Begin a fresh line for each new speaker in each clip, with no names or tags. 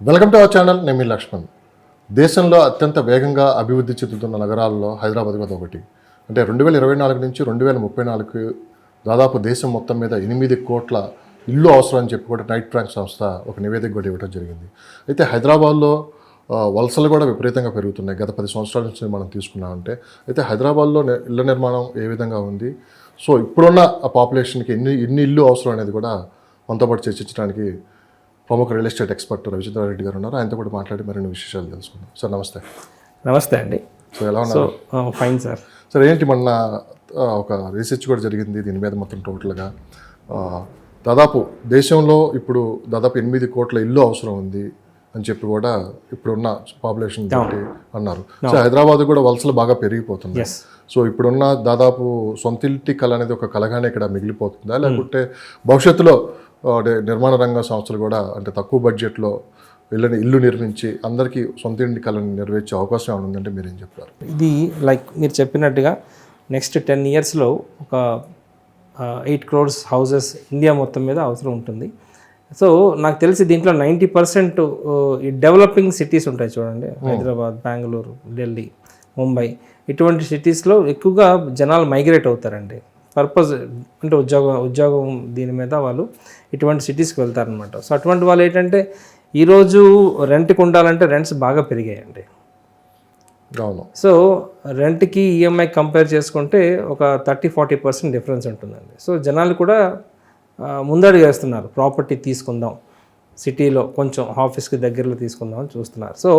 Welcome to our channel నేను మీ లక్ష్మణ్. దేశంలో అత్యంత వేగంగా అభివృద్ధి చెందుతున్న నగరాల్లో హైదరాబాద్ కూడా ఒకటి. అంటే రెండు వేల ఇరవై నాలుగు నుంచి రెండు వేల ముప్పై నాలుగు దాదాపు దేశం మొత్తం మీద ఎనిమిది కోట్ల ఇల్లు అవసరం అని చెప్పి కూడా నైట్ ట్రాంక్ సంస్థ ఒక నివేదిక కూడా ఇవ్వడం జరిగింది. అయితే హైదరాబాద్లో వలసలు కూడా విపరీతంగా పెరుగుతున్నాయి. గత పది సంవత్సరాల నుంచి మనం తీసుకున్నామంటే అయితే హైదరాబాద్లో ఇళ్ళ నిర్మాణం ఏ విధంగా ఉంది? సో ఇప్పుడున్న పాపులేషన్కి ఎన్ని ఎన్ని ఇల్లు అవసరం అనేది కూడా మనతో పాటు చర్చించడానికి ప్రముఖ రియల్ ఎస్టేట్ ఎక్స్పర్ట్ రవిచంద్రారెడ్డి గారు ఉన్నారు. ఆయనతో కూడా మాట్లాడి మరిన్ని విశేషాలు తెలుసుకుందాం. సార్ నమస్తే.
నమస్తే అండి.
సో ఎలా ఉన్నారు?
Fine sir.
సార్ ఏంటి మొన్న ఒక రీసెర్చ్ కూడా జరిగింది దీని మీద మొత్తం టోటల్గా. దాదాపు దేశంలో ఇప్పుడు దాదాపు ఎనిమిది కోట్ల ఇల్లు అవసరం ఉంది అని చెప్పి కూడా ఇప్పుడున్న పాపులేషన్ బట్టి అన్నారు. సో హైదరాబాద్ కూడా వలసలు బాగా పెరిగిపోతుంది సో ఇప్పుడున్న దాదాపు సొంత ఇంటి కళ అనేది ఒక కలగానే ఇక్కడ మిగిలిపోతుందా? లేకుంటే భవిష్యత్తులో నిర్మాణ రంగ సంస్థలు కూడా అంటే తక్కువ బడ్జెట్లో ఇళ్ళని ఇల్లు నిర్మించి అందరికీ సొంత ఇంటి కళని నెరవేర్చే అవకాశం ఏమైనా ఉందంటే మీరేం చెప్తారు?
ఇది లైక్ మీరు చెప్పినట్టుగా నెక్స్ట్ టెన్ ఇయర్స్లో ఒక ఎయిట్ క్రోర్స్ హౌసెస్ ఇండియా మొత్తం మీద అవసరం ఉంటుంది. సో నాకు తెలిసి దీంట్లో నైంటీ పర్సెంట్ ఈ డెవలపింగ్ సిటీస్ ఉంటాయి చూడండి. హైదరాబాద్ బెంగళూరు ఢిల్లీ ముంబై. ఇటువంటి సిటీస్లో ఎక్కువగా జనాలు మైగ్రేట్ అవుతారండి. పర్పస్ అంటే ఉద్యోగం ఉద్యోగం దీని మీద వాళ్ళు ఇటువంటి సిటీస్కి వెళ్తారనమాట సో అటువంటి వాళ్ళు ఏంటంటే ఈరోజు రెంట్కి ఉండాలంటే రెంట్స్ బాగా పెరిగాయండి.
అవును.
సో రెంట్కి ఈఎంఐ కంపేర్ చేసుకుంటే ఒక థర్టీ ఫార్టీ పర్సెంట్ డిఫరెన్స్ ఉంటుందండి. సో జనాలు కూడా ముందడుగు వేస్తున్నారు ప్రాపర్టీ తీసుకుందాం. సిటీలో కొంచెం ఆఫీస్కి దగ్గరలో తీసుకుందాం అని చూస్తున్నారు. సో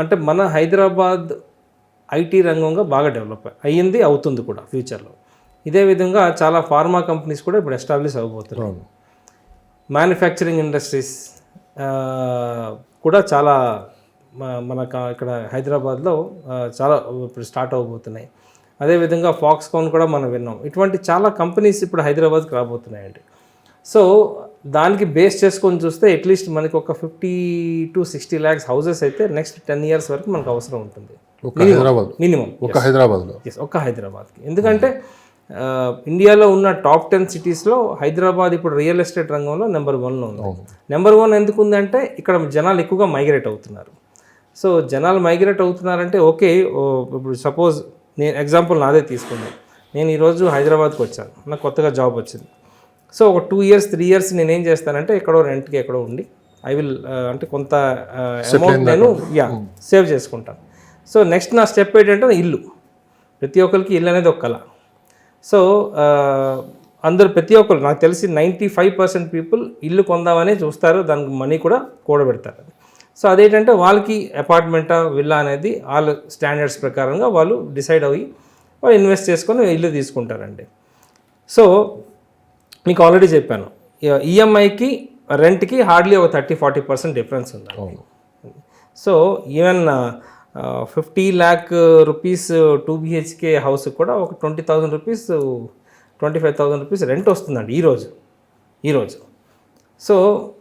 అంటే మన హైదరాబాద్ ఐటీ రంగంగా బాగా డెవలప్ అయ్యింది అవుతుంది కూడా ఫ్యూచర్లో. ఇదే విధంగా చాలా ఫార్మా కంపెనీస్ కూడా ఇప్పుడు ఎస్టాబ్లిష్ అవ్వబోతున్నాయి. మ్యానుఫ్యాక్చరింగ్ ఇండస్ట్రీస్ కూడా చాలా మ- మనకు ఇక్కడ హైదరాబాద్లో చాలా ఇప్పుడు స్టార్ట్ అవబోతున్నాయి అదేవిధంగా ఫాక్స్కాన్ కూడా మనం విన్నాం. ఇటువంటి చాలా కంపెనీస్ ఇప్పుడు హైదరాబాద్కి రాబోతున్నాయండి. సో దానికి బేస్ చేసుకొని చూస్తే అట్లీస్ట్ మనకి ఒక fifty to sixty lakhs houses అయితే నెక్స్ట్ టెన్ ఇయర్స్ వరకు మనకు అవసరం ఉంటుంది.
ఒక హైదరాబాద్.
మినిమం
ఒక హైదరాబాద్లో.
ఒక్క హైదరాబాద్కి. ఎందుకంటే ఇండియాలో ఉన్న టాప్ టెన్ సిటీస్లో హైదరాబాద్ ఇప్పుడు రియల్ ఎస్టేట్ రంగంలో నెంబర్ వన్లో ఉంది. నెంబర్ వన్ ఎందుకు ఉందంటే ఇక్కడ జనాలు ఎక్కువగా మైగ్రేట్ అవుతున్నారు. సో జనాలు మైగ్రేట్ అవుతున్నారంటే ఓకే ఇప్పుడు సపోజ్ నేను ఎగ్జాంపుల్ నాదే తీసుకుందాం. నేను ఈరోజు హైదరాబాద్కి వచ్చాను. నాకు కొత్తగా జాబ్ వచ్చింది. సో ఒక టూ ఇయర్స్ త్రీ ఇయర్స్ నేను ఏం చేస్తానంటే ఎక్కడో రెంట్కి ఎక్కడో ఉండి ఐ విల్ అంటే కొంత అమౌంట్ నేను యా సేవ్ చేసుకుంటాను. సో నెక్స్ట్ నా స్టెప్ ఏంటంటే ఇల్లు. ప్రతి ఒక్కరికి ఇల్లు అనేది ఒక కళ. సో అందరు ప్రతి ఒక్కరు నాకు తెలిసి నైంటీ ఫైవ్ పర్సెంట్ పీపుల్ ఇల్లు కొందామనే చూస్తారు దానికి మనీ కూడా కూడబెడతారు. సో అదేంటంటే వాళ్ళకి అపార్ట్మెంటా విల్లా అనేది వాళ్ళ స్టాండర్డ్స్ ప్రకారంగా వాళ్ళు డిసైడ్ అయ్యి వాళ్ళు ఇన్వెస్ట్ చేసుకొని ఇల్లు తీసుకుంటారండి. సో మీకు ఆల్రెడీ చెప్పాను ఈఎంఐకి రెంట్కి హార్డ్లీ ఒక థర్టీ ఫార్టీ పర్సెంట్ డిఫరెన్స్ ఉంది so even fifty lakh rupees two BHK house కూడా ఒక twenty thousand rupees twenty five thousand rupees rent వస్తుందండి ఈరోజు ఈరోజు సో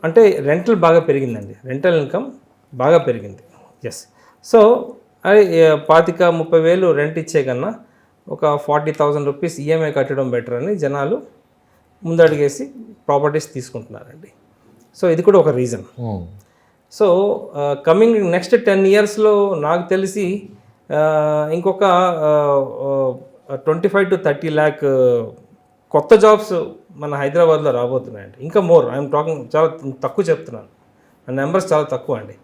అంటే రెంటల్ బాగా పెరిగిందండి. రెంటల్ ఇన్కమ్ బాగా పెరిగింది. ఎస్ సో అది పాతిక ముప్పై వేలు రెంట్ ఇచ్చే కన్నా ఒక ఫార్టీ థౌజండ్ రూపీస్ ఈఎంఐ కట్టడం బెటర్ అని జనాలు ముందడిగేసి ప్రాపర్టీస్ తీసుకుంటున్నారండి. సో ఇది కూడా ఒక reason.
Hmm.
So coming next ten ఇయర్స్లో నాకు తెలిసి ఇంకొక twenty five to thirty lakh కొత్త జాబ్స్ మన హైదరాబాద్లో రాబోతున్నాయండి. ఇంకా మోర్ ఐఎమ్ టాకింగ్ చాలా తక్కువ చెప్తున్నాను. నెంబర్స్ చాలా తక్కువ అండి.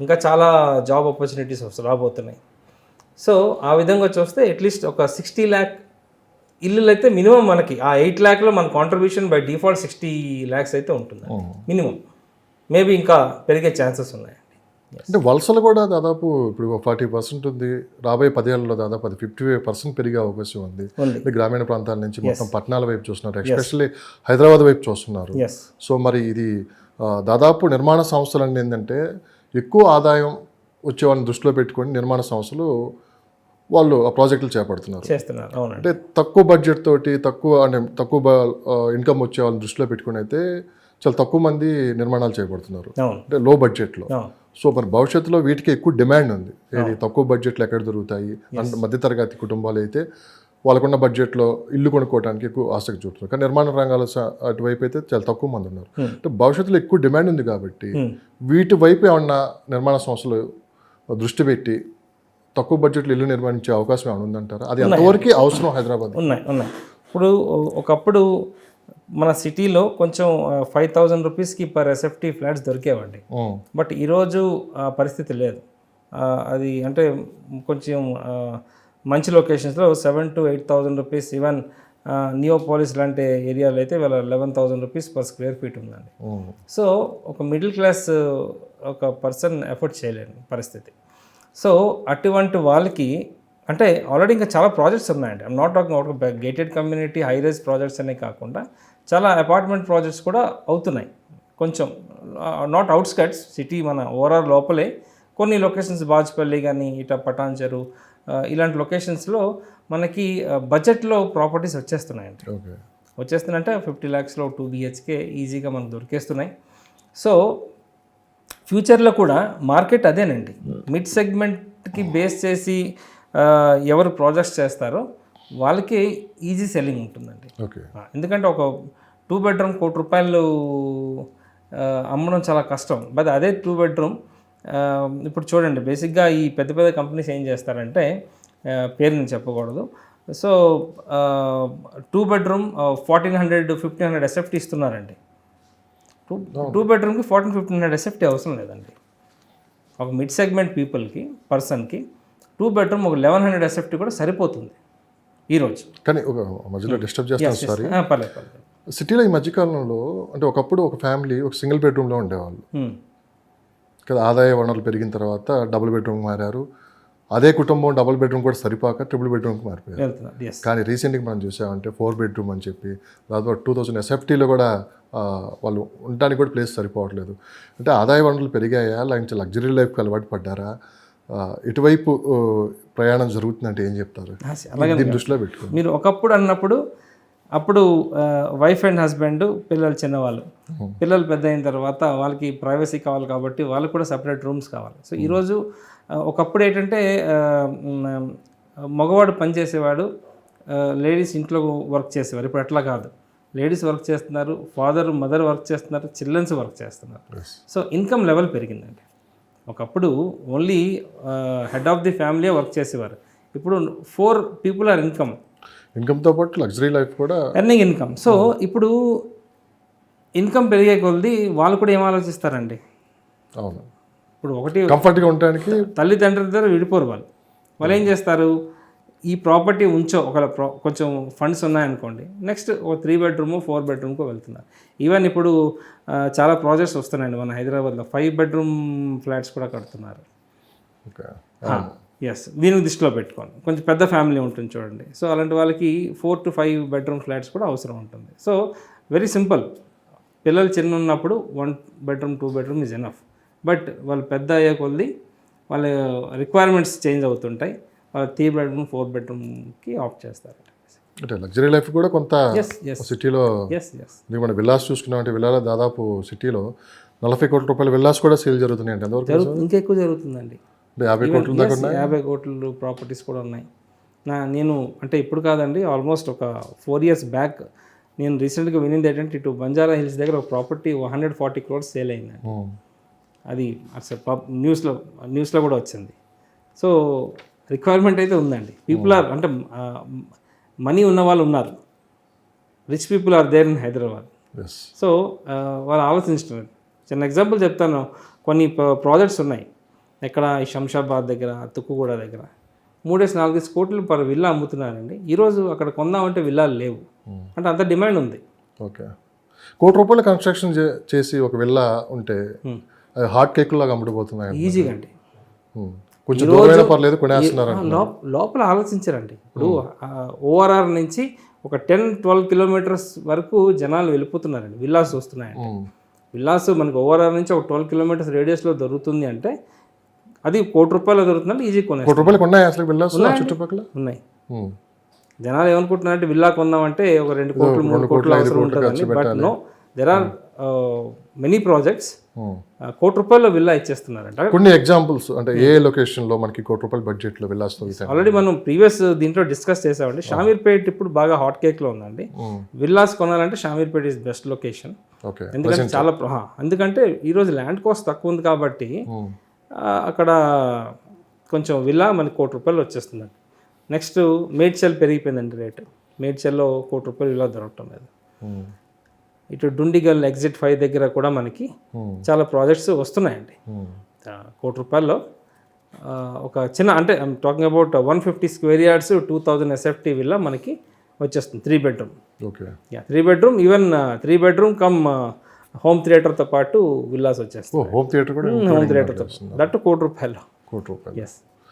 ఇంకా చాలా జాబ్ ఆపర్చునిటీస్ రాబోతున్నాయి. సో ఆ విధంగా చూస్తే అట్లీస్ట్ ఒక సిక్స్టీ ల్యాక్ ఇల్లులు అయితే మినిమం మనకి. ఆ ఎయిట్ ల్యాక్లో మన contribution by default sixty lakhs అయితే ఉంటుంది మినిమం మేబీ ఇంకా పెరిగే ఛాన్సెస్ ఉన్నాయి.
అంటే వలసలు కూడా దాదాపు ఇప్పుడు ఫార్టీ పర్సెంట్ ఉంది. రాబోయే పదేళ్ళలో దాదాపు అది ఫిఫ్టీ ఫైవ్ పర్సెంట్ పెరిగే అవకాశం ఉంది. గ్రామీణ ప్రాంతాల నుంచి మొత్తం పట్టణాల వైపు చూస్తున్నారు. ఎస్పెషల్లీ హైదరాబాద్ వైపు చూస్తున్నారు. సో మరి ఇది దాదాపు నిర్మాణ సంస్థలు అంటే ఏంటంటే ఎక్కువ ఆదాయం వచ్చే వాళ్ళని దృష్టిలో పెట్టుకొని నిర్మాణ సంస్థలు వాళ్ళు ఆ ప్రాజెక్టులు చేపడుతున్నారు. అంటే తక్కువ బడ్జెట్ తోటి తక్కువ అంటే తక్కువ ఇన్కమ్ వచ్చే వాళ్ళని దృష్టిలో పెట్టుకొని అయితే చాలా తక్కువ మంది నిర్మాణాలు చేపడుతున్నారు
అవును.
అంటే లో బడ్జెట్లో సో మరి భవిష్యత్తులో వీటికి ఎక్కువ డిమాండ్ ఉంది. ఏది తక్కువ బడ్జెట్లో ఎక్కడ దొరుకుతాయి? మధ్యతరగతి కుటుంబాలు అయితే వాళ్ళకున్న బడ్జెట్లో ఇల్లు కొనుక్కోవడానికి ఎక్కువ ఆసక్తి చూపుతున్నారు. కానీ నిర్మాణ రంగాల అటువైపు అయితే చాలా తక్కువ మంది ఉన్నారు. అంటే భవిష్యత్తులో ఎక్కువ డిమాండ్ ఉంది కాబట్టి వీటి వైపు ఏమన్నా నిర్మాణ సంస్థలు దృష్టి పెట్టి తక్కువ బడ్జెట్లో ఇల్లు నిర్మించే అవకాశం ఏమైనా ఉందంటారా? అది ఎంతవరకు అవసరం హైదరాబాద్
ఉన్నాయి ఉన్నాయి. ఇప్పుడు ఒకప్పుడు మన సిటీలో కొంచెం ఫైవ్ థౌజండ్ రూపీస్కి పర్ ఎస్ఎఫ్టీ ఫ్లాట్స్ దొరికేవండి. బట్ ఈరోజు ఆ పరిస్థితి లేదు. అది అంటే కొంచెం మంచి లొకేషన్స్లో seven to eight thousand rupees even Neopolis లాంటి ఏరియాలో అయితే వాళ్ళ eleven thousand rupees per square feet ఉందండి. సో ఒక మిడిల్ క్లాస్ ఒక పర్సన్ ఎఫర్ట్ చేయలేని పరిస్థితి. సో అటువంటి వాళ్ళకి అంటే ఆల్రెడీ ఇంకా చాలా ప్రాజెక్ట్స్ ఉన్నాయండి. I'm not talking out gated community high rise projects అనే కాకుండా చాలా అపార్ట్మెంట్ ప్రాజెక్ట్స్ కూడా అవుతున్నాయి. కొంచెం నాట్ అవుట్స్కట్స్ సిటీ మన ఓవరాల్ లోపలే. కొన్ని లొకేషన్స్ బాజ్పల్లి కానీ ఇట పటాన్చెరు ఆ, ఇలాంటి లొకేషన్స్లో మనకి బడ్జెట్లో ప్రాపర్టీస్ వచ్చేస్తున్నాయండి. వచ్చేస్తుందంటే ఫిఫ్టీ ల్యాక్స్లో టూ బిహెచ్కే ఈజీగా మనకు దొరికేస్తున్నాయి. సో ఫ్యూచర్లో కూడా మార్కెట్ అదేనండి. మిడ్ సెగ్మెంట్కి బేస్ చేసి ఎవరు ప్రాజెక్ట్స్ చేస్తారో వాళ్ళకి ఈజీ సెల్లింగ్ ఉంటుందండి. ఎందుకంటే ఒక టూ బెడ్రూమ్ కోటి రూపాయలు అమ్మడం చాలా కష్టం. బట్ అదే టూ బెడ్రూమ్ ఇప్పుడు చూడండి బేసిక్గా ఈ పెద్ద పెద్ద కంపెనీస్ ఏం చేస్తారంటే పేరు నేను చెప్పకూడదు. So two bedroom fourteen hundred fifteen hundred SFT ఇస్తున్నారండి. టూ టూ బెడ్రూమ్కి ఫార్టీన్ ఫిఫ్టీన్ హండ్రెడ్ ఎస్ఎఫ్టీ అవసరం లేదండి. ఒక మిడ్ సెగ్మెంట్ పీపుల్కి పర్సన్కి టూ బెడ్రూమ్ ఒక లెవెన్ హండ్రెడ్ ఎస్ఎఫ్టీ కూడా సరిపోతుంది ఈరోజు
కానీ ఒక మధ్యలో డిస్టర్బ్ చేస్తాను సారీ
ఆ, పర్లేదు పర్లేదు.
సిటీలో ఈ మధ్యకాలంలో అంటే ఒకప్పుడు ఒక ఫ్యామిలీ ఒక సింగిల్ బెడ్రూమ్లో ఉండేవాళ్ళు. కదా ఆదాయ వనరులు పెరిగిన తర్వాత డబుల్ బెడ్రూమ్ మారారు. అదే కుటుంబం డబుల్ బెడ్రూమ్ కూడా సరిపోక ట్రిపుల్ బెడ్రూమ్కి మారిపోయారు. కానీ రీసెంట్గా మనం చూసామంటే ఫోర్ బెడ్రూమ్ అని చెప్పి దాదాపు టూ థౌజండ్ ఎస్ఎఫ్టీలో కూడా వాళ్ళు ఉండడానికి కూడా ప్లేస్ సరిపోవట్లేదు. అంటే ఆదాయ వనరులు పెరిగాయా? లేకపోతే లగ్జరీ లైఫ్కి అలవాటు పడ్డారా? ఇటువైపు ప్రయాణం జరుగుతుందంటే ఏం చెప్తారు?
అలాగే
దృష్టిలో పెట్టుకుని
మీరు ఒకప్పుడు అన్నప్పుడు అప్పుడు వైఫ్ అండ్ హస్బెండ్ పిల్లలు చిన్నవాళ్ళు. పిల్లలు పెద్ద అయిన తర్వాత వాళ్ళకి ప్రైవసీ కావాలి కాబట్టి వాళ్ళకి కూడా సపరేట్ రూమ్స్ కావాలి. సో ఈరోజు ఒకప్పుడు ఏంటంటే మగవాడు పని చేసేవాడు లేడీస్ ఇంట్లో వర్క్ చేసేవారు. ఇప్పుడు అట్లా కాదు. లేడీస్ వర్క్ చేస్తున్నారు ఫాదర్ మదర్ వర్క్ చేస్తున్నారు చిల్డ్రన్స్ వర్క్ చేస్తున్నారు. సో ఇన్కమ్ లెవెల్ పెరిగిందండి. ఒకప్పుడు only head of the family work చేసేవారు. ఇప్పుడు ఫోర్ పీపుల్ ఆర్ ఇన్కమ్
ఇన్కమ్తో పాటు లగ్జరీ లైఫ్ కూడా
ఎర్నింగ్ ఇన్కమ్ సో ఇప్పుడు ఇన్కమ్ పెరిగే కొలది వాళ్ళు కూడా ఏం ఆలోచిస్తారండి?
అవును.
ఇప్పుడు ఒకటి
కంఫర్ట్గా ఉండడానికి
తల్లిదండ్రుల దగ్గర విడిపోరు వాళ్ళు. వాళ్ళు ఏం చేస్తారు? ఈ ప్రాపర్టీ ఉంచో ఒక కొంచెం ఫండ్స్ ఉన్నాయనుకోండి నెక్స్ట్ ఒక త్రీ బెడ్రూమ్ ఫోర్ బెడ్రూమ్కో వెళ్తున్నారు ఈవెన్ ఇప్పుడు చాలా ప్రాజెక్ట్స్ వస్తున్నాయండి మన హైదరాబాద్లో. ఫైవ్ బెడ్రూమ్ ఫ్లాట్స్ కూడా కడుతున్నారు. ఎస్ దీనికి దృష్టిలో పెట్టుకోండి. కొంచెం పెద్ద ఫ్యామిలీ ఉంటుంది చూడండి. సో అలాంటి వాళ్ళకి four to five bedroom flats కూడా అవసరం ఉంటుంది. సో వెరీ సింపుల్ పిల్లలు చిన్న ఉన్నప్పుడు one bedroom two bedroom is enough but వాళ్ళు పెద్ద అయ్యే కొద్ది వాళ్ళ రిక్వైర్మెంట్స్ చేంజ్ అవుతుంటాయి. త్రీ బెడ్రూమ్ ఫోర్ బెడ్రూమ్కి ఆప్ట్ చేస్తారు.
అంటే లగ్జరీ లైఫ్ కూడా కొంత సిటీలో మన విల్లాస్ చూసుకున్నామంటే విల్లాలో దాదాపు సిటీలో నలభై కోట్ల రూపాయల విల్లాస్ కూడా సేల్ జరుగుతున్నాయి అంటే ఎంతవరకు
జరుగు ఇంకా ఎక్కువ జరుగుతుందండి.
యాభై కోట్ల దాకా
యాభై కోట్లు ప్రాపర్టీస్ కూడా ఉన్నాయి. నా నేను అంటే ఇప్పుడు కాదండి ఆల్మోస్ట్ ఒక ఫోర్ ఇయర్స్ బ్యాక్ నేను రీసెంట్గా వినింది ఏంటంటే ఇటు బంజారా హిల్స్ దగ్గర ఒక property hundred forty crores sale అయిందండి. అది అసలు న్యూస్లో న్యూస్లో కూడా వచ్చింది. సో రిక్వైర్మెంట్ అయితే ఉందండి. పీపుల్ ఆర్ అంటే మనీ ఉన్న వాళ్ళు ఉన్నారు. Rich people are there in Hyderabad so వాళ్ళు ఆలోచించుతున్నారు చిన్న ఎగ్జాంపుల్ చెప్తాను. కొన్ని ప్రాజెక్ట్స్ ఉన్నాయి. ఎక్కడ ఈ శంషాబాద్ దగ్గర తుక్కుగూడ దగ్గర. మూడేసి నాలుగేసి కోట్లు పర్ విల్లా అమ్ముతున్నారండి. ఈరోజు అక్కడ కొందామంటే విల్లాలు లేవు. అంటే అంత డిమాండ్ ఉంది.
ఓకే కోటి రూపాయల కన్స్ట్రక్షన్ చేసి ఒక విల్లా ఉంటే అది హాట్ కేక్ లాగా అమ్ముడుపోతున్నాయి
ఈజీగా అండి
ఉమ్. కొంచెం దూరమైనా పర్లేదు
లోపల ఆలోచించారండి. ఇప్పుడు ఓఆర్ఆర్ నుంచి ఒక టెన్ ట్వెల్వ్ కిలోమీటర్స్ వరకు జనాలు వెళ్ళిపోతున్నారండి. విల్లాస్ వస్తున్నాయండి. విల్లాస్ మనకు ఓఆర్ఆర్ నుంచి ఒక ట్వెల్వ్ కిలోమీటర్స్ రేడియస్లో దొరుకుతుంది అంటే అది కోటి రూపాయలు దొరుకుతుందంటే ఈజీ కొనే
కోటి రూపాయలకు ఉన్నాయి అసలు విల్లాస్ చుట్టుపక్కల?
ఉన్నాయి. జనాలు ఏమనుకుంటున్నారంటే విల్లా కొందామంటే ఒక రెండు కోట్లు మూడు కోట్లు అవసరం ఉంటుందని but no there are many projects కోటి రూపాయల విల్లా ఇచ్చేస్తున్నారంట.
కొన్ని ఎగ్జాంపుల్స్ అంటే ఏ లొకేషన్లో మనకి కోటి రూపాయల బడ్జెట్లో విల్లాస్ దొరుకుతాయి
ఆల్రెడీ మనం ప్రీవియస్ దీంట్లో డిస్కస్ చేసామండి. షామీర్పేట్ ఇప్పుడు బాగా హాట్ కేక్లో ఉందండి. విల్లాస్ కొనాలంటే Shamirpet is best location
okay
ఎందుకంటే చాలా ఎందుకంటే ఈరోజు ల్యాండ్ కాస్ట్ తక్కువ ఉంది కాబట్టి అక్కడ కొంచెం విల్లా మనకి కోటి రూపాయలు వచ్చేస్తుందండి. నెక్స్ట్ మేడ్చల్ పెరిగిపోయిందండి రేటు. మేడ్చల్లో కోటి రూపాయలు విల్లా దొరకటం లేదు. ఇటు డుండిగల్ ఎగ్జిట్ ఫైవ్ దగ్గర కూడా మనకి చాలా ప్రాజెక్ట్స్ వస్తున్నాయండి. ఆ, కోటి రూపాయల్లో. ఒక చిన్న అంటే I'm talking about one fifty square yards two thousand SFT villa మనకి వచ్చేస్తుంది three bedroom
okay
three bedroom even three bedroom cum home థియేటర్తో పాటు విల్లాస్ వచ్చేస్తాయి
ఓ హోమ్ థియేటర్ కూడా
హోమ్ థియేటర్తో దట్టు కోటి రూపాయలు
కోటి రూపాయలు.
ఎస్